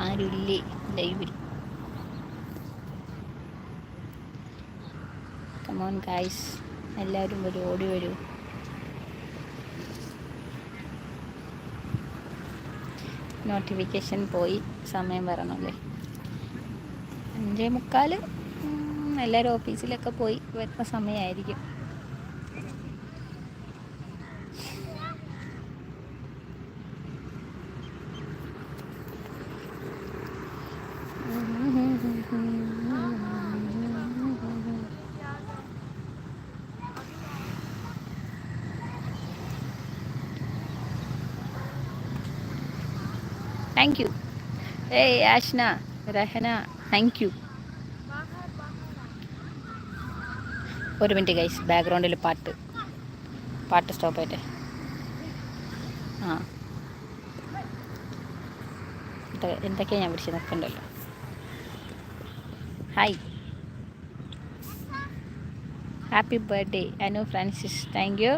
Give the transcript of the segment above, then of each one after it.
ആരുമില്ലേ ലൈവിൽ come on guys എല്ലാവരും ഒരു ഓടി വരൂ. നോട്ടിഫിക്കേഷൻ പോയി സമയം വരണമല്ലേ അഞ്ചേ മുക്കാൽ എല്ലാവരും ഓഫീസിലൊക്കെ പോയി വരുന്ന സമയമായിരിക്കും താങ്ക് യു ഏയ് ആഷ്ന രഹന താങ്ക് യു ഒരു മിനിറ്റ് ഗൈസ് ബാക്ക്ഗ്രൗണ്ടിൽ പാട്ട്. പാട്ട് സ്റ്റോപ്പ് ആയിട്ടെ. ആ. എന്തൊക്കെയാണ് ഞാൻ പിടിച്ച് നിൽക്കണ്ടല്ലോ hi happy birthday Anu Francis thank you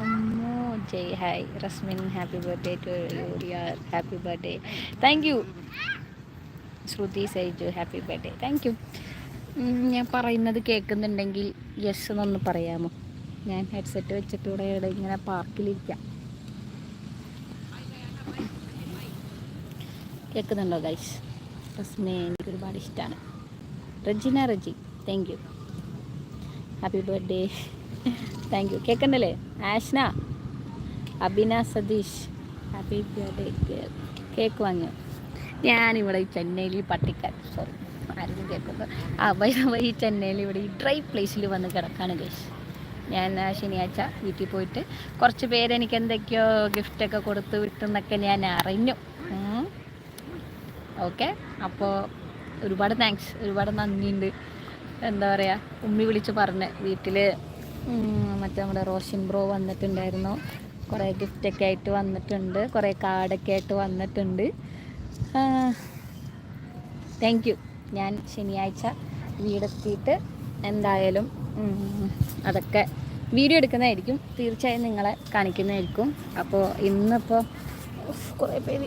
അമ്മോ. ജയ് hi Rasmin happy birthday to urea happy birthday thank you Shruthi Saiju happy birthday thank you ഞാൻ പറയുന്നത് കേൾക്കുന്നുണ്ടെങ്കിൽ യെസ് എന്നൊന്ന് പറയാമോ? ഞാൻ ഹെഡ്സെറ്റ് വെച്ചിട്ട് ഇവിടെ ഇവിടെ ഇങ്ങനെ പാർക്കിലിരിക്കാം. കേൾക്കുന്നുണ്ടോ ഗൈസ് റസ്മേ എനിക്ക് ഒരുപാട് ഇഷ്ടമാണ് Rajina Reji thank you happy birthday thank you കേൾക്കണ്ടല്ലേ? Ashna. Abina Satheesh. Happy birthday cake വാങ്ങി. ഞാനിവിടെ ഈ ചെന്നൈയിൽ പട്ടിക്കാൻ സോറി ആരും കേൾക്കുന്നു ആ വൈ വൈ ചെന്നൈയിൽ ഇവിടെ ഈ ഡ്രൈ പ്ലേസിൽ വന്ന് കിടക്കാണ് ഗൈസ് ഞാൻ ശനിയാഴ്ച വീട്ടിൽ പോയിട്ട് കുറച്ച് പേര് എനിക്ക് എന്തൊക്കെയോ ഗിഫ്റ്റൊക്കെ കൊടുത്ത് വിട്ടെന്നൊക്കെ ഞാൻ അറിഞ്ഞു. ഓക്കെ അപ്പോൾ ഒരുപാട് താങ്ക്സ് ഒരുപാട് നന്ദിയുണ്ട്. എന്താ പറയുക ഉമ്മി വിളിച്ച് പറഞ്ഞ് വീട്ടിൽ മറ്റേ നമ്മുടെ റോഷൻ ബ്രോ വന്നിട്ടുണ്ടായിരുന്നു. കുറേ ഗിഫ്റ്റൊക്കെ ആയിട്ട് വന്നിട്ടുണ്ട്. കുറേ കാർഡൊക്കെ ആയിട്ട് വന്നിട്ടുണ്ട്. താങ്ക് യു ഞാൻ ശനിയാഴ്ച വീടെത്തിയിട്ട് എന്തായാലും അതൊക്കെ വീഡിയോ എടുക്കുന്നതായിരിക്കും. തീർച്ചയായും നിങ്ങളെ കാണിക്കുന്നതായിരിക്കും. അപ്പോൾ ഇന്നിപ്പോൾ കുറേ പേര്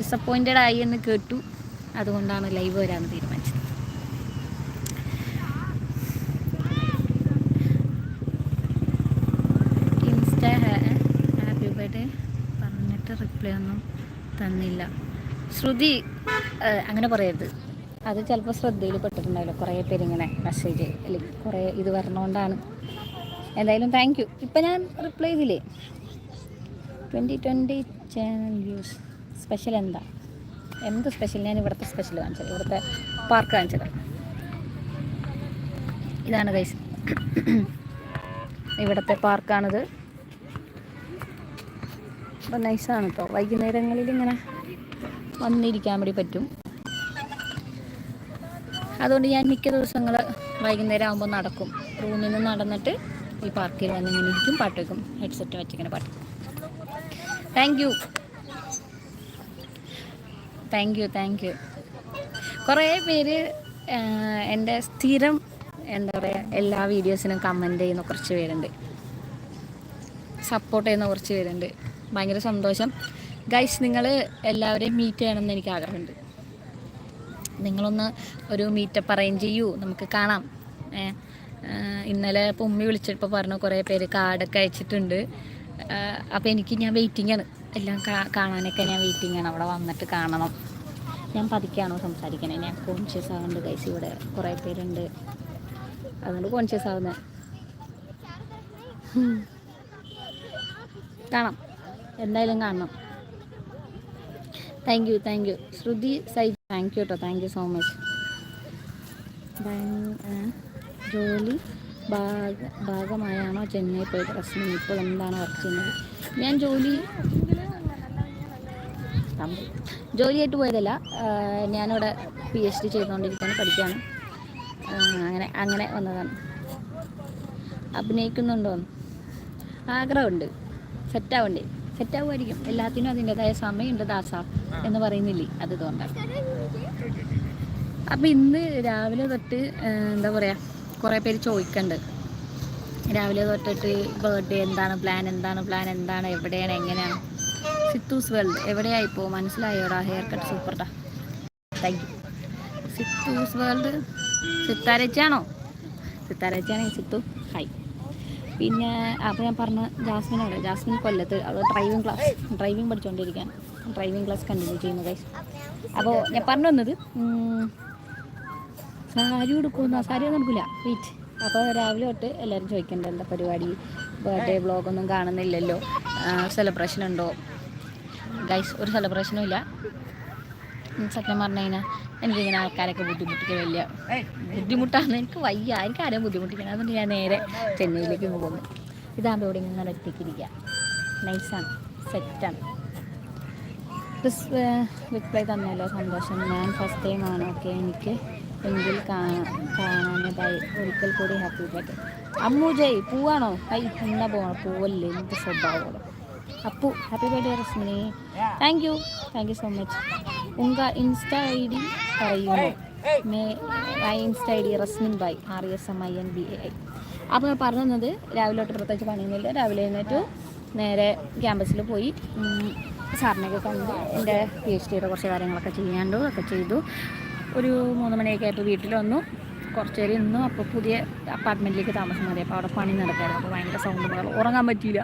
ഡിസപ്പോയിന്റഡ് ആയി എന്ന് കേട്ടു. അതുകൊണ്ടാണ് ലൈവ് വരാമെന്ന് തീരുമാനിച്ചത് ഇൻസ്റ്റ ഹാപ്പി ബർത്ത്ഡേ പറഞ്ഞിട്ട് റിപ്ലൈ ഒന്നും തന്നില്ല. ശ്രുതി അങ്ങനെ പറയരുത്. അത് ചിലപ്പോൾ ശ്രദ്ധയിൽ പെട്ടിട്ടുണ്ടാവില്ല. കുറേ പേര് ഇങ്ങനെ മെസ്സേജ് അല്ലെങ്കിൽ കുറേ ഇത് പറഞ്ഞുകൊണ്ടാണ്. എന്തായാലും താങ്ക് യു ഇപ്പം ഞാൻ റിപ്ലൈ ചെയ്തില്ലേ? Twenty twenty channel views special എന്താ? എന്ത് സ്പെഷ്യൽ ഞാൻ ഇവിടുത്തെ സ്പെഷ്യൽ കാണിച്ചത് ഇവിടുത്തെ പാർക്ക് കാണിച്ചത് ഇതാണ് കൈസ് ഇവിടുത്തെ പാർക്കാണിത് അപ്പം നൈസാണ് കേട്ടോ വൈകുന്നേരങ്ങളിൽ ഇങ്ങനെ വന്നിരിക്കാൻ വേണ്ടി പറ്റും. അതുകൊണ്ട് ഞാൻ മിക്ക ദിവസങ്ങൾ വൈകുന്നേരം ആകുമ്പോൾ നടക്കും. റൂമിൽ നിന്ന് നടന്നിട്ട് ഈ പാർക്കിൽ വന്ന് ഇങ്ങനെ ഇരിക്കും പാട്ട് വെക്കും ഹെഡ്സെറ്റ് വെച്ചിങ്ങനെ പാട്ട് thank you thank you thank you കുറേ പേര് എന്റെ സ്ഥിരം എന്താ പറയുക എല്ലാ വീഡിയോസിനും കമന്റ് ചെയ്യുന്ന കുറച്ച് പേരുണ്ട്. സപ്പോർട്ട് ചെയ്യുന്ന കുറച്ച് പേരുണ്ട്. ഭയങ്കര സന്തോഷം. ഗൈസ് നിങ്ങൾ എല്ലാവരെയും മീറ്റ് ചെയ്യണമെന്ന് എനിക്ക് ആഗ്രഹമുണ്ട്. നിങ്ങളൊന്ന് ഒരു മീറ്റപ്പ് അറേഞ്ച് ചെയ്യൂ. നമുക്ക് കാണാം. ഇന്നലെ ഇപ്പോൾ ഉമ്മി വിളിച്ചപ്പോൾ പറഞ്ഞു കുറേ പേര് കാർഡൊക്കെ അയച്ചിട്ടുണ്ട്. അപ്പോൾ എനിക്ക് ഞാൻ വെയിറ്റിംഗ് ആണ്. എല്ലാം കാണാനൊക്കെ ഞാൻ വെയിറ്റിംഗ് ആണ്. അവിടെ വന്നിട്ട് കാണണം. ഞാൻ പതിക്കാണോ സംസാരിക്കണേ? ഞാൻ കോൺഷ്യസ് ആവുന്നുണ്ട് ഗൈസ് ഇവിടെ കുറേ പേരുണ്ട്. അതുകൊണ്ട് കോൺഷ്യസ് ആവുന്നത് കാണാം. എന്തായാലും കാണണം. Thank you thank you Shruthi Sai thank you കേട്ടോ താങ്ക് യു സോ മച്ച് ജോലി ഭാഗ ഭാഗമായാണോ ചെന്നൈ പോയത്? റസ്മിൻ ഇപ്പോൾ എന്താണ് വർക്ക് ചെയ്യുന്നത്? ഞാൻ ജോലി. ജോലിയായിട്ട് പോയതല്ല. ഞാനിവിടെ പി എച്ച് ഡി ചെയ്തുകൊണ്ടിരിക്കുകയാണ് പഠിക്കുകയാണ് അങ്ങനെ അങ്ങനെ വന്നതാണ്. അഭിനയിക്കുന്നുണ്ടോ ആഗ്രഹമുണ്ട്. സെറ്റാവണ്ടേ സെറ്റാവുമായിരിക്കും. എല്ലാത്തിനും അതിന്റെതായ സമയമുണ്ട് ദാസാ എന്ന് പറയുന്നില്ലേ? അത് തോന്നാം അപ്പം ഇന്ന് രാവിലെ തൊട്ട് എന്താ പറയുക കുറേ പേര് ചോദിക്കണ്ട്. രാവിലെ തൊട്ടിട്ട് ബർത്ത്ഡേ എന്താണ് പ്ലാൻ എന്താണ് പ്ലാൻ എന്താണ് എവിടെയാണ് എങ്ങനെയാണ്? സിത്തൂസ് വേൾഡ് എവിടെയായി ഇപ്പോൾ മനസ്സിലായോടാ ഹെയർ കട്ട് സൂപ്പർട്ടാ താങ്ക് യു സിത്തൂസ് വേൾഡ് സിത്താരച്ചാണോ സിത്താരച്ചാണെങ്കിൽ സിത്തു. ഹായ് പിന്നെ അപ്പോൾ ഞാൻ പറഞ്ഞ ജാസ്മിനോട് ജാസ്മിൻ കൊല്ലത്ത് അവൾ ഡ്രൈവിംഗ് ക്ലാസ് ഡ്രൈവിംഗ് പഠിച്ചുകൊണ്ടിരിക്കുകയാണ് ഡ്രൈവിംഗ് ക്ലാസ് കണ്ടിന്യൂ ചെയ്യുന്നു ഗൈസ് അപ്പോൾ ഞാൻ പറഞ്ഞു വന്നത് സാരി ഉടുക്കുന്ന സാരി ഒന്നും എടുക്കില്ല വെയിറ്റ് അപ്പോൾ രാവിലെ തൊട്ട് എല്ലാവരും ചോദിക്കേണ്ട എന്താ പരിപാടി? ബർത്ത്ഡേ വ്ളോഗൊന്നും കാണുന്നില്ലല്ലോ. സെലിബ്രേഷൻ ഉണ്ടോ? ഗൈസ് ഒരു സെലിബ്രേഷനും ഇല്ല. സത്യം പറഞ്ഞു കഴിഞ്ഞാൽ എനിക്കിങ്ങനെ ആൾക്കാരൊക്കെ ബുദ്ധിമുട്ടിക്കുക വലിയ ബുദ്ധിമുട്ടാണ്. എനിക്ക് വയ്യ. എനിക്ക് ആരെയും ബുദ്ധിമുട്ടിക്കണം അതുകൊണ്ട് ഞാൻ നേരെ ചെന്നൈയിലേക്ക് പോകുന്നു. ഇതാകുമ്പോൾ ഇവിടെ ഇങ്ങനെ ഒറ്റയ്ക്കിരിക്കുക നൈസാണ് സെറ്റാണ് റിപ്ലൈ തന്നല്ലോ സന്തോഷം. ഞാൻ ഫസ്റ്റ് ടൈം ആണ്. ഓക്കെ എനിക്ക് എങ്കിൽ കാണാനതായി ഒരിക്കൽ കൂടി ഹാപ്പി ബർത്ത്ഡേ അമ്മു ജയ് പൂവാണോ? ഐ എന്നാ പോകണം പൂവല്ലേ? എനിക്ക് സ്വഭാവം Appu happy birthday റസ്മിനി thank you thank you so much ഉങ്ക insta I D പറയുമോ may insta I D Rasmin by R S M I N B A I. അപ്പോൾ പറഞ്ഞു തന്നത് രാവിലെ തൊട്ട് പ്രത്യേകിച്ച് പണിയൊന്നുമില്ല. രാവിലെ എഴുന്നേറ്റ് നേരെ ക്യാമ്പസിൽ പോയി. സാറിനെയൊക്കെ കണ്ട്. എന്റെ പി എച്ച് ഡിയുടെ കുറച്ച് കാര്യങ്ങളൊക്കെ ചെയ്യാണ്ട് ഒക്കെ ചെയ്തു. ഒരു മൂന്ന് മണിയൊക്കെ ആയപ്പോൾ വീട്ടിൽ വന്നു. കുറച്ച് നേരം ഇന്നും അപ്പോൾ പുതിയ അപ്പാർട്ട്മെന്റിലേക്ക് താമസം മതി അപ്പോൾ അവിടെ പണി നടക്കായിരുന്നു. അപ്പോൾ ഭയങ്കര സൗണ്ട് പോലെ. ഉറങ്ങാൻ പറ്റിയില്ല.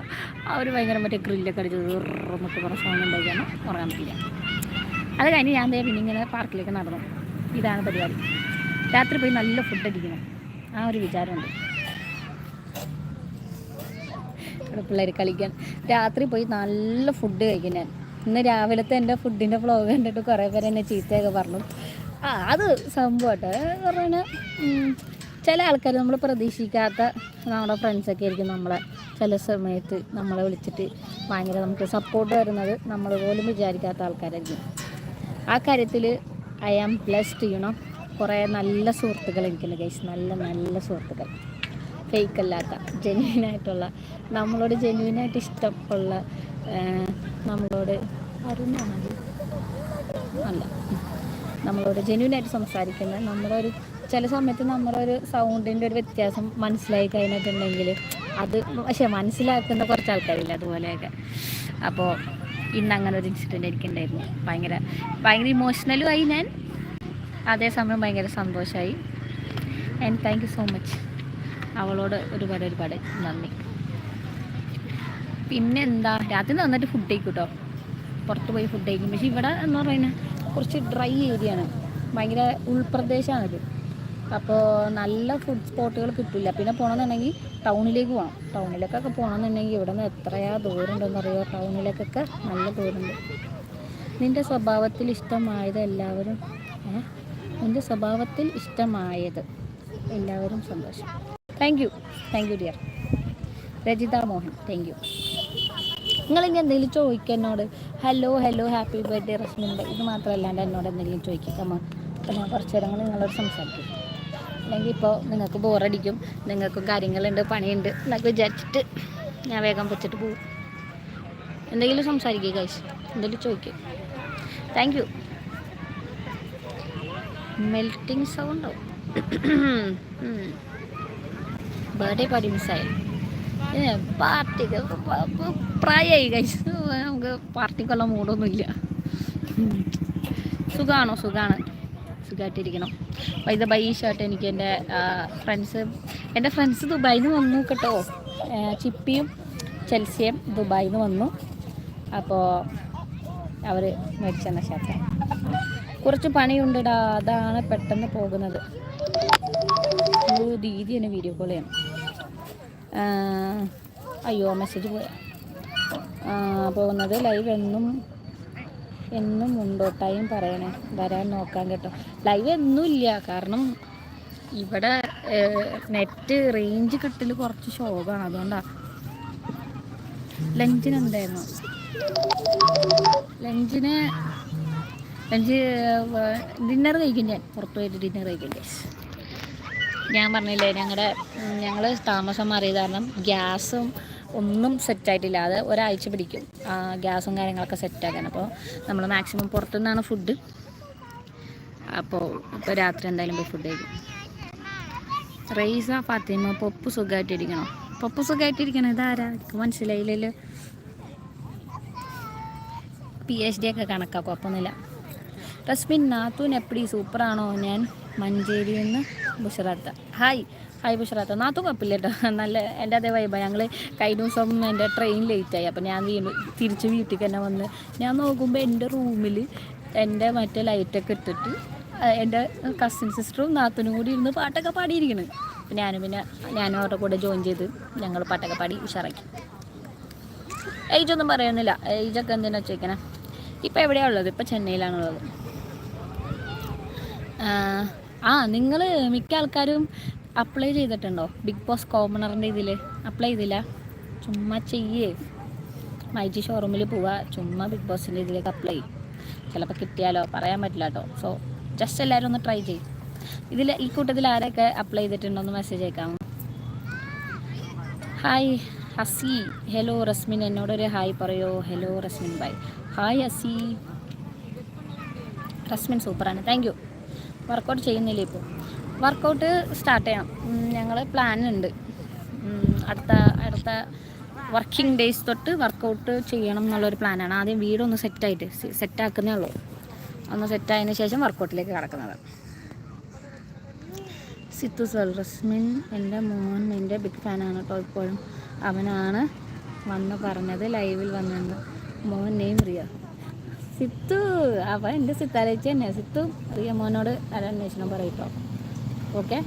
അവർ ഭയങ്കര മറ്റേ ഗ്രില്ലൊക്കെ അടിച്ച് എന്നൊക്കെ കുറേ സൗണ്ട് ഉണ്ടാക്കിയാണ് ഉറങ്ങാൻ പറ്റില്ല അത് കഴിഞ്ഞ് ഞാൻ പിന്നെ ഇങ്ങനെ പാർക്കിലേക്ക് നടന്നു. ഇതാണ് പരിപാടി. രാത്രി പോയി നല്ല ഫുഡ് അടിക്കണം. ആ ഒരു വിചാരമുണ്ട്. ഇവിടെ പിള്ളേർ കളിക്കാൻ. രാത്രി പോയി നല്ല ഫുഡ് കഴിക്കും ഞാൻ. ഇന്ന് രാവിലത്തെ എന്റെ ഫുഡിന്റെ ഫ്ലോ കണ്ടിട്ട് കുറേ പേര് എന്നെ ചീത്തയൊക്കെ പറഞ്ഞു. ആ അത് സംഭവമായിട്ട് പറഞ്ഞാൽ ചില ആൾക്കാർ നമ്മൾ പ്രതീക്ഷിക്കാത്ത നമ്മുടെ ഫ്രണ്ട്സൊക്കെ ആയിരിക്കും നമ്മളെ. ചില സമയത്ത് നമ്മളെ വിളിച്ചിട്ട് ഭയങ്കര നമുക്ക് സപ്പോർട്ട് വരുന്നത് നമ്മൾ പോലും വിചാരിക്കാത്ത ആൾക്കാരായിരിക്കും. ആ കാര്യത്തിൽ ഐ ആം ബ്ലെസ്ഡ് ചെയ്യണം കുറേ നല്ല സുഹൃത്തുക്കൾ എനിക്കുണ്ട് ഗൈസ് നല്ല നല്ല സുഹൃത്തുക്കൾ. ഫേക്ക് അല്ലാത്ത ജെന്യൂനായിട്ടുള്ള നമ്മളോട് ജെന്യൂനായിട്ട് ഇഷ്ടം ഉള്ള ആ, നമ്മളോട് അരുണാണത് അല്ല. നമ്മളോട് ജെന്യൂനായിട്ട് സംസാരിക്കുന്ന ഒരു ചില സമയത്ത് നമ്മുടെ ഒരു സൗണ്ടിന്റെ ഒരു വ്യത്യാസം മനസ്സിലായി കഴിഞ്ഞിട്ടുണ്ടെങ്കിൽ അത് പക്ഷേ മനസ്സിലാക്കുന്ന കുറച്ച് ആൾക്കാരില്ല അതുപോലെയൊക്കെ. അപ്പോൾ ഇന്ന് അങ്ങനെ ഒരു ഇൻസിഡന്റ് എനിക്കുണ്ടായിരുന്നു. ഭയങ്കര ഭയങ്കര ഇമോഷണലും ആയി ഞാൻ. അതേസമയം ഭയങ്കര സന്തോഷമായി and thank you so much അവളോട് ഒരുപാട് ഒരുപാട് നന്ദി. പിന്നെ എന്താ രാത്രി നന്നായിട്ട് ഫുഡ് കഴിക്കും കേട്ടോ പുറത്ത് പോയി ഫുഡ് കഴിക്കും. പക്ഷേ ഇവിടെ എന്ന് പറയുന്നത് കുറച്ച് ഡ്രൈ ഏരിയ ആണ്. ഭയങ്കര ഉൾപ്രദേശമാണിത് അപ്പോൾ നല്ല ഫുഡ് സ്പോട്ടുകൾ കിട്ടില്ല പിന്നെ പോകണമെന്നുണ്ടെങ്കിൽ ടൗണിലേക്ക് പോകണം ടൗണിലേക്കൊക്കെ പോകണമെന്നുണ്ടെങ്കിൽ ഇവിടെ നിന്ന് എത്രയാ ദൂരമുണ്ടെന്ന് അറിയുമോ ടൗണിലേക്കൊക്കെ നല്ല ദൂരമുണ്ട്. നിന്റെ സ്വഭാവത്തിൽ ഇഷ്ടമായത് എല്ലാവരും? നിന്റെ സ്വഭാവത്തിൽ ഇഷ്ടമായത് എല്ലാവരും സന്തോഷം. Thank you thank you dear Rajitha Mohan thank you നിങ്ങളിനി എന്തെങ്കിലും ചോദിക്കുക എന്നോട്? Hello hello happy birthday Rasmin bye ഇത് മാത്രമല്ലാണ്ട് എന്നോട് എന്തെങ്കിലും ചോദിക്കുക അപ്പം ഞാൻ കുറച്ച് നേരങ്ങൾ നിങ്ങളോട് സംസാരിക്കും. അല്ലെങ്കിൽ ഇപ്പോൾ നിങ്ങൾക്ക് ബോറടിക്കും നിങ്ങൾക്കും കാര്യങ്ങളുണ്ട് പണിയുണ്ട് എന്നൊക്കെ വിചാരിച്ചിട്ട് ഞാൻ വേഗം വെച്ചിട്ട് പോകും എന്തെങ്കിലും സംസാരിക്കുക ഗൈസ് എന്തെങ്കിലും ചോദിക്കും. താങ്ക് യു മെൽറ്റിംഗ് സൗണ്ടോ ബർത്ത്ഡേ പാർട്ടി മിസ്സായി പാർട്ടി പ്രായമായി കഴിച്ച് നമുക്ക് പാർട്ടിക്കുള്ള മൂഡൊന്നുമില്ല സുഖമാണോ സുഖമാണ് സുഖമായിട്ടിരിക്കണം അപ്പോൾ ഇത് ബൈ ഷർട്ട് എനിക്ക് എന്റെ ഫ്രണ്ട്സ് എന്റെ ഫ്രണ്ട്സ് ദുബായിൽ നിന്ന് വന്നു കേട്ടോ. ചിപ്പിയും ചെൽസിയും ദുബായിൽ നിന്ന് വന്നു അപ്പോൾ അവർ മേടിച്ചെന്ന ഷർട്ട് കുറച്ച് പണിയുണ്ടടാ അതാണ് പെട്ടെന്ന് പോകുന്നത്. ദീദി എന്നെ വീഡിയോ കോൾ ചെയ്യണം. അയ്യോ മെസ്സേജ് പോയ. പോകുന്നത് ലൈവ് എന്നും എന്നും മുണ്ടോട്ടായും പറയണേ. വരാൻ നോക്കാം കേട്ടോ. ലൈവ് എന്നുമില്ല കാരണം ഇവിടെ നെറ്റ് റേഞ്ച് കിട്ടൽ കുറച്ച് ശോകമാണ് അതുകൊണ്ടാണ് ലഞ്ചിനുണ്ടായിരുന്നു ലഞ്ചിന് ലഞ്ച് ഡിന്നർ കഴിക്കും ഞാൻ. പുറത്ത് പോയിട്ട് ഡിന്നർ കഴിക്കും. ഞാൻ പറഞ്ഞില്ലേ ഞങ്ങളുടെ ഞങ്ങൾ താമസം മാറിയത് കാരണം ഗ്യാസും ഒന്നും സെറ്റായിട്ടില്ല അത് ഒരാഴ്ച പിടിക്കും. ഗ്യാസും കാര്യങ്ങളൊക്കെ സെറ്റാക്കാൻ അപ്പോൾ നമ്മൾ മാക്സിമം പുറത്തുനിന്നാണ് ഫുഡ് അപ്പോൾ ഇപ്പോൾ രാത്രി എന്തായാലും പോയി ഫുഡ് കഴിക്കും. റൈസ ഫാത്തിമ പൊപ്പ് സുഖമായിട്ടിരിക്കണം പപ്പു സുഖമായിട്ടിരിക്കണം ഇതാരാ? മനസ്സിലായില്ലല്ലോ. പി എച്ച് ഡി ഒക്കെ കണക്കാക്കും. കുഴപ്പമൊന്നുമില്ല റസ്മിൻ നാത്തൂൻ എപ്പടി? സൂപ്പറാണോ ഞാൻ? മഞ്ചേരിയിൽ നിന്ന് ബുഷറാത്ത. ഹായ്. ഹായ് ബുഷറാത്ത. നാത്തു കുഴപ്പമില്ല കേട്ടോ. നല്ല എന്റെ അതേ വൈബ ഞങ്ങൾ കഴിഞ്ഞ ദിവസം എന്റെ ട്രെയിൻ ലേറ്റായി അപ്പോൾ ഞാൻ വീണ്ടും തിരിച്ച് വീട്ടിൽ തന്നെ വന്ന് ഞാൻ നോക്കുമ്പോൾ എന്റെ റൂമിൽ എന്റെ മറ്റേ ലൈറ്റൊക്കെ ഇട്ടിട്ട് എന്റെ കസിൻ സിസ്റ്ററും നാത്തനും കൂടി ഇരുന്ന് പാട്ടൊക്കെ പാടിയിരിക്കുന്നു അപ്പം ഞാനും പിന്നെ ഞാനും അവരുടെ കൂടെ ജോയിൻ ചെയ്ത് ഞങ്ങൾ പാട്ടൊക്കെ പാടി ഉഷാറാക്കി. ഏജൊന്നും പറയുന്നില്ല. ഏജൊക്കെ എന്തിനാ ചോദിക്കണേ? ഇപ്പം എവിടെയാണ് ഉള്ളത്? ഇപ്പം ചെന്നൈയിലാണുള്ളത് ആ, നിങ്ങൾ മിക്ക ആൾക്കാരും അപ്ലൈ ചെയ്തിട്ടുണ്ടോ? ബിഗ് ബോസ് കോമണറിന്റെ ഇതിൽ അപ്ലൈ ചെയ്തില്ല? ചുമ്മാ ചെയ്യേ. മൈജി ഷോറൂമിൽ പോവുക ചുമ്മാ ബിഗ് ബോസിന്റെ ഇതിലേക്ക് അപ്ലൈ ചെയ്യും ചിലപ്പോൾ കിട്ടിയാലോ? പറയാൻ പറ്റില്ല കേട്ടോ സോ ജസ്റ്റ് എല്ലാവരും ഒന്ന് ട്രൈ ചെയ്യും. ഇതിൽ ഈ കൂട്ടത്തിൽ ആരൊക്കെ അപ്ലൈ ചെയ്തിട്ടുണ്ടോ എന്ന് മെസ്സേജ് അയക്കാമോ? ഹായ് ഹസി. ഹലോ റസ്മിൻ. എന്നോടൊരു ഹായ് പറയോ? Hello Rasmin bye hi Hasi. Rasmin സൂപ്പറാണ് താങ്ക് യു വർക്കൗട്ട് ചെയ്യുന്നില്ല ഇപ്പോൾ വർക്കൗട്ട് സ്റ്റാർട്ട് ചെയ്യണം. ഞങ്ങൾ പ്ലാൻ ഉണ്ട്. അടുത്ത അടുത്ത വർക്കിംഗ് ഡേയ്സ് തൊട്ട് വർക്കൗട്ട് ചെയ്യണം എന്നുള്ളൊരു പ്ലാനാണ് ആദ്യം വീടൊന്ന് സെറ്റായിട്ട് സെറ്റാക്കുന്നേ ഉള്ളൂ. ഒന്ന് സെറ്റായതിന് ശേഷം വർക്കൗട്ടിലേക്ക് കടക്കുന്നത്. സിത്തു സൽ റസ്മിൻ എന്റെ മോൻ എന്റെ ബിഗ് ഫാനാണ് കേട്ടോ ഇപ്പോഴും. അവനാണ് വന്ന് പറഞ്ഞത് ലൈവിൽ വന്നത് മോൻ നെയിം റിയ. സിത്തു അപ്പൊ എന്റെ സിത്താരേച്ചി തന്നെ. സിത്തു റിയ മോനോട് ഒരു അന്വേഷണം പറയട്ടോ ഓക്കെ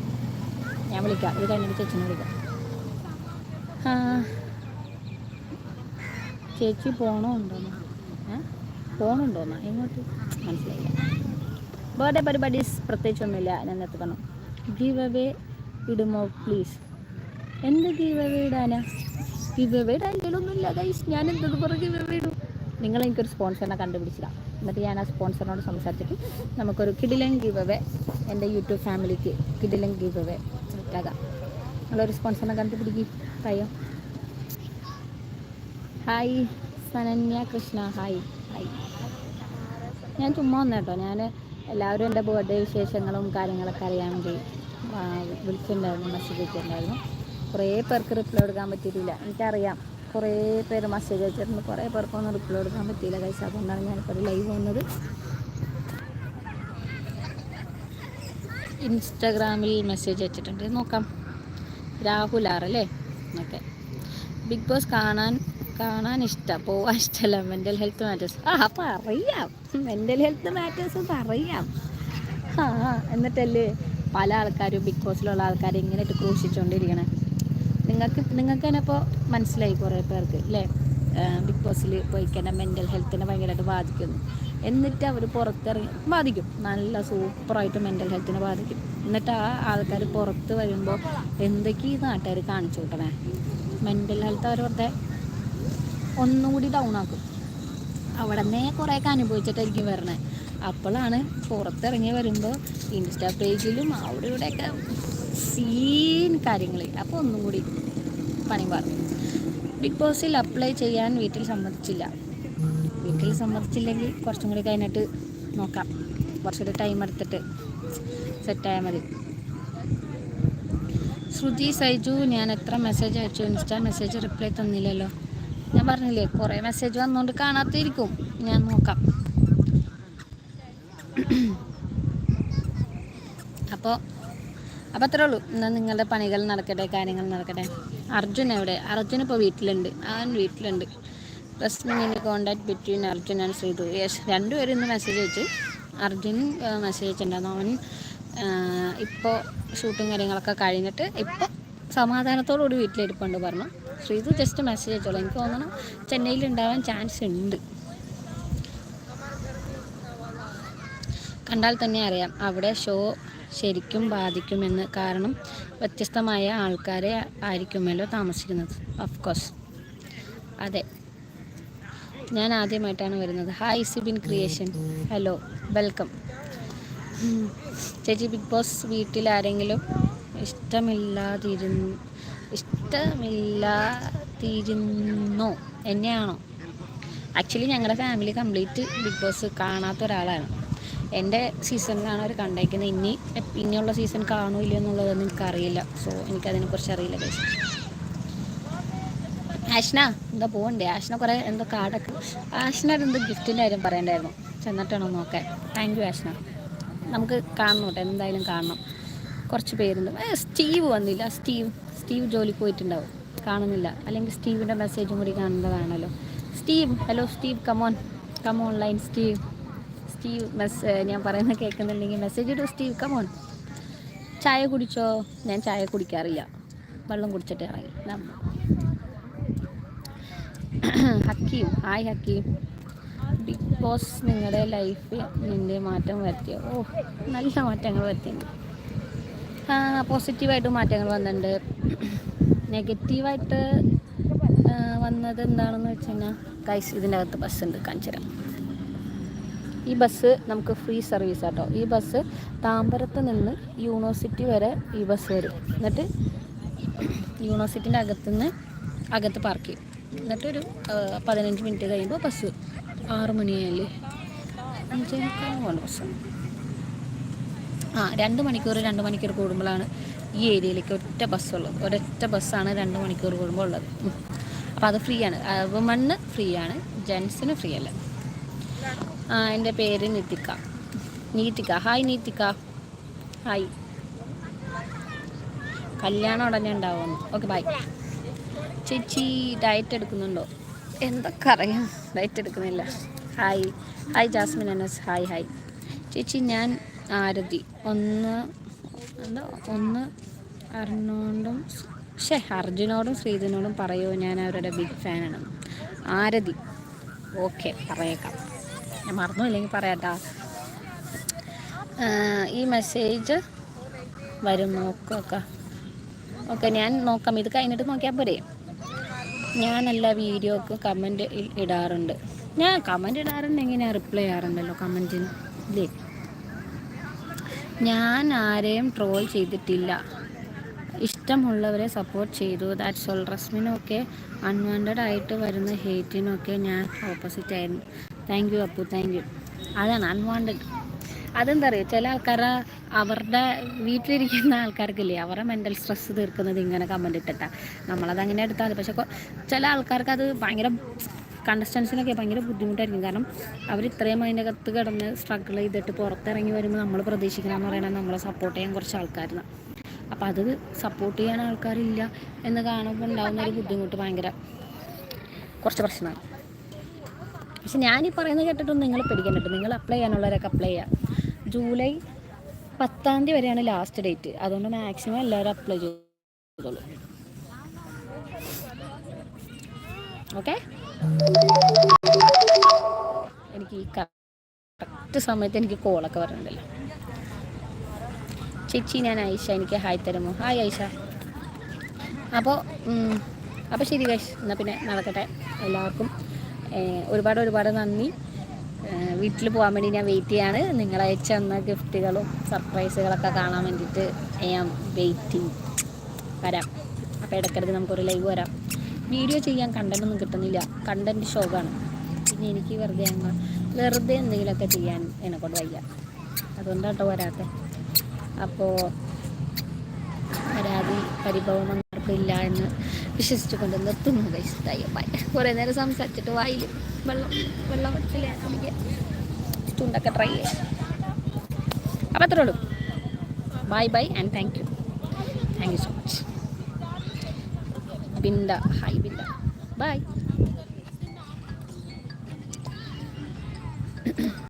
ഞാൻ വിളിക്കാം. ഇത് കഴിഞ്ഞിട്ട് ചേച്ചിനെ വിളിക്കാം. ചേച്ചി പോണോ ഉണ്ടോന്നോ ഏ? പോണുണ്ടോന്നോ എങ്ങോട്ട്? മനസ്സിലായില്ല. ബർത്ത്ഡേ പരിപാടീസ് പ്രത്യേകിച്ചൊന്നുമില്ല ഞാൻ പറഞ്ഞു ഗീവ് അവേ ഇടുമോ? പ്ലീസ് എന്ത് ഗീവ് അവേ ഇടാനാ? ഗീവ് അവേ ഇടാൻ ഒന്നുമില്ല ഗൈസ് ഞാൻ എന്തത് പറഞ്ഞു ഗീവ് അവേ ഇടും? നിങ്ങൾ എനിക്കൊരു സ്പോൺസറിനെ കണ്ടുപിടിച്ചില്ല എന്നിട്ട് ഞാൻ ആ സ്പോൺസറിനോട് സംസാരിച്ചിട്ട് നമുക്കൊരു കിഡിലൻ ഗീവ് അവേ എന്റെ യൂട്യൂബ് ഫാമിലിക്ക് കിഡിലൻ ഗീവ് അവേ ഇട്ടാകാം നിങ്ങളൊരു സ്പോൺസറിനെ കണ്ടുപിടിക്കും. പറയോ. Hi Sananya Krishna. Hi hi ഞാൻ ചുമ്മാ വന്ന കേട്ടോ ഞാൻ എല്ലാവരും എന്റെ ബർത്ത്ഡേ വിശേഷങ്ങളും കാര്യങ്ങളൊക്കെ അറിയാൻ വേണ്ടി വിളിച്ചിട്ടുണ്ടായിരുന്നു മെസ്സേജ് അയച്ചിട്ടുണ്ടായിരുന്നു കുറേ പേർക്ക് റിപ്ലൈ കൊടുക്കാൻ പറ്റിയിട്ടില്ല. എനിക്കറിയാം. കുറേ പേര് മെസ്സേജ് അയച്ചിട്ടുണ്ട്. കുറേ പേർക്കൊന്നും റിപ്ലൈ കൊടുക്കാൻ പറ്റിയില്ല കൈസ് അതുകൊണ്ടാണ് ഞാനിപ്പോൾ ലൈവ് വന്നത്. ഇൻസ്റ്റാഗ്രാമിൽ മെസ്സേജ് അയച്ചിട്ടുണ്ട്. നോക്കാം. രാഹുൽ ആർ അല്ലേ? ഓക്കെ. ബിഗ് ബോസ് കാണാൻ കാണാൻ ഇഷ്ടം. പോവാൻ ഇഷ്ടമല്ല മെന്റൽ ഹെൽത്ത് മാറ്റേഴ്സ് ആ പറയാം. മെന്റൽ ഹെൽത്ത് മാറ്റേഴ്സ് പറയാം. ആ എന്നിട്ടല്ലേ പല ആൾക്കാരും ബിഗ് ബോസിലുള്ള ആൾക്കാരെ ഇങ്ങനെ ക്രൂശിച്ചുകൊണ്ടിരിക്കണേ നിങ്ങൾക്ക് നിങ്ങൾക്ക് തന്നെ ഇപ്പോൾ മനസ്സിലായി കുറേ പേർക്ക് അല്ലേ ബിഗ് ബോസിൽ പോയിക്കന്നെ മെന്റൽ ഹെൽത്തിനെ ഭയങ്കരമായിട്ട് ബാധിക്കുന്നു. എന്നിട്ട് അവർ പുറത്തിറങ്ങി ബാധിക്കും. നല്ല സൂപ്പറായിട്ട് മെന്റൽ ഹെൽത്തിനെ ബാധിക്കും. എന്നിട്ട് ആ ആൾക്കാർ പുറത്ത് വരുമ്പോൾ എന്തൊക്കെ ഈ നാട്ടുകാർ കാണിച്ചു കൂട്ടണേ മെന്റൽ ഹെൽത്ത് അവർ വെറുതെ ഒന്നും കൂടി ഡൗൺ ആക്കും. അവിടെ നിന്നേ കുറേയൊക്കെ അനുഭവിച്ചിട്ടായിരിക്കും വരണേ. അപ്പോഴാണ് പുറത്തിറങ്ങി വരുമ്പോൾ ഇൻസ്റ്റാ പേജിലും അവിടെ ഇവിടെയൊക്കെ സീൻ കാര്യങ്ങൾ അപ്പോൾ ഒന്നും കൂടി പണി പറഞ്ഞു ബിഗ് ബോസിൽ അപ്ലൈ ചെയ്യാൻ വീട്ടിൽ സമ്മതിച്ചില്ല. വീട്ടിൽ സമ്മതിച്ചില്ലെങ്കിൽ കുറച്ചും കൂടി കഴിഞ്ഞിട്ട് നോക്കാം. കുറച്ചൊരു ടൈം എടുത്തിട്ട് സെറ്റായാൽ മതി. ശ്രുതി സൈജു ഞാൻ എത്ര മെസ്സേജ് അയച്ചു? ഇൻസ്റ്റാ മെസ്സേജ് റിപ്ലൈ തന്നില്ലല്ലോ. ഞാൻ പറഞ്ഞില്ലേ കുറേ മെസ്സേജ് വന്നുകൊണ്ട് കാണാത്തിരിക്കും ഞാൻ നോക്കാം. അപ്പോൾ അപ്പോൾ അത്രേ ഉള്ളൂ. എന്നാൽ നിങ്ങളുടെ പണികൾ നടക്കട്ടെ കാര്യങ്ങൾ നടക്കട്ടെ. അർജുൻ എവിടെ? അർജുൻ ഇപ്പോൾ വീട്ടിലുണ്ട്. അവൻ വീട്ടിലുണ്ട്. റസ്മിനിന്റെ contact between Arjun and Sreethu. Yes രണ്ടുപേരും ഇന്ന് മെസ്സേജ് അയച്ചു. അർജുൻ മെസ്സേജ് അയച്ചിട്ടുണ്ടായിരുന്നു. അവൻ ഇപ്പോൾ ഷൂട്ടും കാര്യങ്ങളൊക്കെ കഴിഞ്ഞിട്ട് ഇപ്പോൾ സമാധാനത്തോടുകൂടി വീട്ടിലിരിപ്പുണ്ട് പറഞ്ഞു. ശ്രീതു ജസ്റ്റ് മെസ്സേജ് അയച്ചോളൂ. എനിക്ക് തോന്നണം ചെന്നൈയിൽ ഉണ്ടാവാൻ ചാൻസ് ഉണ്ട്. കണ്ടാൽ തന്നെ അറിയാം. അവിടെ ഷോ ശരിക്കും ബാധിക്കുമെന്ന് കാരണം വ്യത്യസ്തമായ ആൾക്കാരെ ആയിരിക്കുമല്ലോ താമസിക്കുന്നത്. ഓഫ് കോഴ്സ് അതെ. ഞാൻ ആദ്യമായിട്ടാണ് വരുന്നത്. Hi Sibin creation hello welcome ചേച്ചി ബിഗ് ബോസ് വീട്ടിൽ ആരെങ്കിലും ഇഷ്ടമില്ലാതിരുന്നു ഇഷ്ടമില്ലാതിരുന്നോ? എന്നെയാണോ? ആക്ച്വലി ഞങ്ങളുടെ ഫാമിലി കംപ്ലീറ്റ് ബിഗ് ബോസ് കാണാത്ത ഒരാളാണ്. എന്റെ സീസണിലാണ് അവർ കണ്ടേക്കുന്നത്. ഇനി ഇനിയുള്ള സീസൺ കാണൂ ഇല്ലയോ എന്നുള്ളതൊന്നും എനിക്കറിയില്ല. സോ എനിക്കതിനെക്കുറിച്ച് അറിയില്ല guys. ആഷ്ന എന്താ പോകണ്ടേ ആഷ്ന കുറേ എന്തോ കാർഡൊക്കെ. ആഷ്ന എന്തോ ഗിഫ്റ്റിന്റെ കാര്യം പറയണ്ടായിരുന്നു. ചെന്നിട്ടാണോ നോക്കാൻ. Thank you Ashna. നമുക്ക് കാണണം കേട്ടോ. എന്തായാലും കാണണം. കുറച്ച് പേരുണ്ട്. സ്റ്റീവ് വന്നില്ല. സ്റ്റീവ് സ്റ്റീവ് ജോലിക്ക് പോയിട്ടുണ്ടാവും. കാണുന്നില്ല. അല്ലെങ്കിൽ സ്റ്റീവിന്റെ മെസ്സേജും കൂടി കാണേണ്ടതാണല്ലോ Steve hello Steve come on come on line Steve Steve mess ഞാൻ പറയുന്നത് കേൾക്കുന്നുണ്ടെങ്കിൽ മെസ്സേജ് ഇടൂ. സ്റ്റീവ് കമോൺ ചായ കുടിച്ചോ? ഞാൻ ചായ കുടിക്കാറില്ല. വെള്ളം കുടിച്ചിട്ട് ഇറങ്ങി. Hakeem. Hi Hakeem. Bigg Boss നിങ്ങളുടെ ലൈഫിൽ നിന്റെ മാറ്റം വരുത്തിയോ? ഓ നല്ല മാറ്റങ്ങൾ വരുത്തിയിട്ടുണ്ട്. പോസിറ്റീവായിട്ട് മാറ്റങ്ങൾ വന്നിട്ടുണ്ട്. നെഗറ്റീവായിട്ട് വന്നത് എന്താണെന്ന് വെച്ച് കഴിഞ്ഞാൽ ഗൈസ് ഇതിന്റെ അകത്ത് ബസ് ഉണ്ട്. ഈ ബസ് നമുക്ക് ഫ്രീ സർവീസ് ആട്ടോ. ഈ ബസ് താമ്പരത്ത് നിന്ന് യൂണിവേഴ്സിറ്റി വരെ ഈ ബസ് വരും. എന്നിട്ട് യൂണിവേഴ്സിറ്റിന്റെ അകത്തുനിന്ന് അകത്ത് പാർക്ക് ചെയ്യും. എന്നിട്ടൊരു പതിനഞ്ച് മിനിറ്റ് കഴിയുമ്പോൾ ബസ് ആറ് മണിയായല്ലേ? അഞ്ചേ മുക്കാലാവുണ്ട് ബസ് ആ രണ്ട് മണിക്കൂർ രണ്ട് മണിക്കൂർ കൂടുമ്പോഴാണ് ഈ ഏരിയയിലേക്ക് ഒറ്റ ബസ്സുള്ളത് ഒരൊറ്റ ബസ്സാണ് രണ്ട് മണിക്കൂർ കൂടുമ്പോൾ ഉള്ളത്. അപ്പോൾ അത് ഫ്രീ ആണ്. വുമണ്ണ് ഫ്രീ ആണ്. ജെൻസിന് ഫ്രീ അല്ല. എന്റെ പേര് നിതിക നീതിക ഹായ് നീതിക ഹായ് കല്യാണം ഉടനെ ഉണ്ടാവുമെന്ന്. ഓക്കെ ബൈ ചേച്ചി ഡയറ്റ് എടുക്കുന്നുണ്ടോ? എന്തൊക്കെ അറിയാം. ഡയറ്റ് എടുക്കുന്നില്ല. Hi hi Jasmin Anas hi hi ചേച്ചി ഞാൻ ആരതി. ഒന്ന് എന്താ? ഒന്ന് അർണോണ്ടും ഷേ അർജുനോടും ശ്രീധനോടും പറയുമോ ഞാൻ അവരുടെ ബിഗ് ഫാനാണ് ആരതി. ഓക്കെ പറയേക്കാം. ഞാൻ മറന്നു ഇല്ലെങ്കിൽ പറയാട്ടാ. ഈ മെസ്സേജ് വരും നോക്കുക ഓക്കെ ഞാൻ നോക്കാം. ഇത് കഴിഞ്ഞിട്ട് നോക്കിയാൽ പോരെ. ഞാൻ എല്ലാ വീഡിയോക്ക് കമന്റ് ഇടാറുണ്ട്. ഞാൻ കമന്റ് ഇടാറുണ്ടെങ്കിൽ ഞാൻ റിപ്ലൈ ചെയ്യാറുണ്ടല്ലോ കമന്റിന് ഇല്ലേ? ഞാൻ ആരെയും ട്രോൾ ചെയ്തിട്ടില്ല. ഇഷ്ടമുള്ളവരെ സപ്പോർട്ട് ചെയ്തു. ദാറ്റ്സ് ഓൾ റസ്മിനൊക്കെ അൺവാണ്ടഡ് ആയിട്ട് വരുന്ന ഹേറ്റിനൊക്കെ ഞാൻ ഓപ്പോസിറ്റ് ആയിരുന്നു. Thank you Appu thank you അതാണ് അൺവാണ്ടഡ് അതെന്താ പറയുക ചില ആൾക്കാർ അവരുടെ വീട്ടിലിരിക്കുന്ന ആൾക്കാർക്കില്ലേ അവരുടെ മെന്റൽ സ്ട്രെസ് തീർക്കുന്നത് ഇങ്ങനെ കമന്റ് ഇട്ടിട്ടാ. നമ്മളത് അങ്ങനെ എടുത്താൽ പക്ഷെ ചില ആൾക്കാർക്ക് അത് ഭയങ്കര കണ്ടസ്റ്റൻസിനൊക്കെ ഭയങ്കര ബുദ്ധിമുട്ടായിരിക്കും. കാരണം അവർ ഇത്രയും അതിന്റെ അകത്ത് കിടന്ന് സ്ട്രഗിൾ ചെയ്തിട്ട് പുറത്തിറങ്ങി വരുമ്പോൾ നമ്മൾ പ്രതീക്ഷിക്കണമെന്ന് പറയണത് നമ്മളെ സപ്പോർട്ട് ചെയ്യാൻ കുറച്ച് ആൾക്കാരാണ് അപ്പോൾ അത് സപ്പോർട്ട് ചെയ്യാൻ ആൾക്കാരില്ല എന്ന് കാണുമ്പോൾ ഉണ്ടാകുന്ന ഒരു ബുദ്ധിമുട്ട് ഭയങ്കര കുറച്ച് പ്രശ്നമാണ്. പക്ഷെ ഈ പറയുന്നത് കേട്ടിട്ടൊന്നും നിങ്ങൾ പേടിക്കണ്ടിട്ട് നിങ്ങൾ അപ്ലൈ ചെയ്യാനുള്ളവരൊക്കെ അപ്ലൈ ചെയ്യാം. ജൂലൈ പത്താം തീയതി വരെയാണ് ലാസ്റ്റ് ഡേറ്റ് അതുകൊണ്ട് മാക്സിമം എല്ലാവരും അപ്ലൈ ചെയ്തോളൂ. ഓക്കെ എനിക്ക് ഈ കറക്റ്റ് സമയത്ത് എനിക്ക് കോളൊക്കെ വരണുണ്ടല്ലോ ചേച്ചി ഞാൻ ഐഷ എനിക്ക് ഹായ് തരുമോ? ഹായ് ഐഷ. അപ്പോൾ അപ്പോൾ ശരി ഗൈസ് എന്നാൽ പിന്നെ നടക്കട്ടെ. എല്ലാവർക്കും ഒരുപാട് ഒരുപാട് നന്ദി. വീട്ടിൽ പോകാൻ വേണ്ടി ഞാൻ വെയിറ്റ് ചെയ്യാണ്. നിങ്ങൾ അയച്ചു തന്ന ഗിഫ്റ്റുകളും സർപ്രൈസുകളൊക്കെ കാണാൻ വേണ്ടിയിട്ട് ഞാൻ വെയിറ്റിംഗ് വരാം. അപ്പോൾ ഇടയ്ക്കിടയ്ക്ക് നമുക്കൊരു ലൈവ് വരാം. വീഡിയോ ചെയ്യാൻ കണ്ടന്റ് ഒന്നും കിട്ടുന്നില്ല. കണ്ടന്റ് ഷോക്കാണ് പിന്നെ എനിക്ക് വെറുതെ വെറുതെ എന്തെങ്കിലുമൊക്കെ ചെയ്യാൻ എന്നെക്കൊണ്ട് വയ്യ. അതുകൊണ്ട് കേട്ടോ വരാത്തത് അപ്പോൾ പരാതി പരിഭവം ഇല്ല എന്ന് വിശ്വസിച്ചുകൊണ്ട് നിർത്തുന്നു കഴിച്ചിട്ടായി ബൈ കുറേ നേരം സംസാരിച്ചിട്ട് വായിൽ വെള്ളം വെള്ളം വെച്ചില്ലേ? ചുണ്ടൊക്കെ ട്രൈ ചെയ്യാം അപ്പോൾ അത്രേ ഉള്ളൂ. Bye bye and thank you thank you so much Binda hi Binda. Bye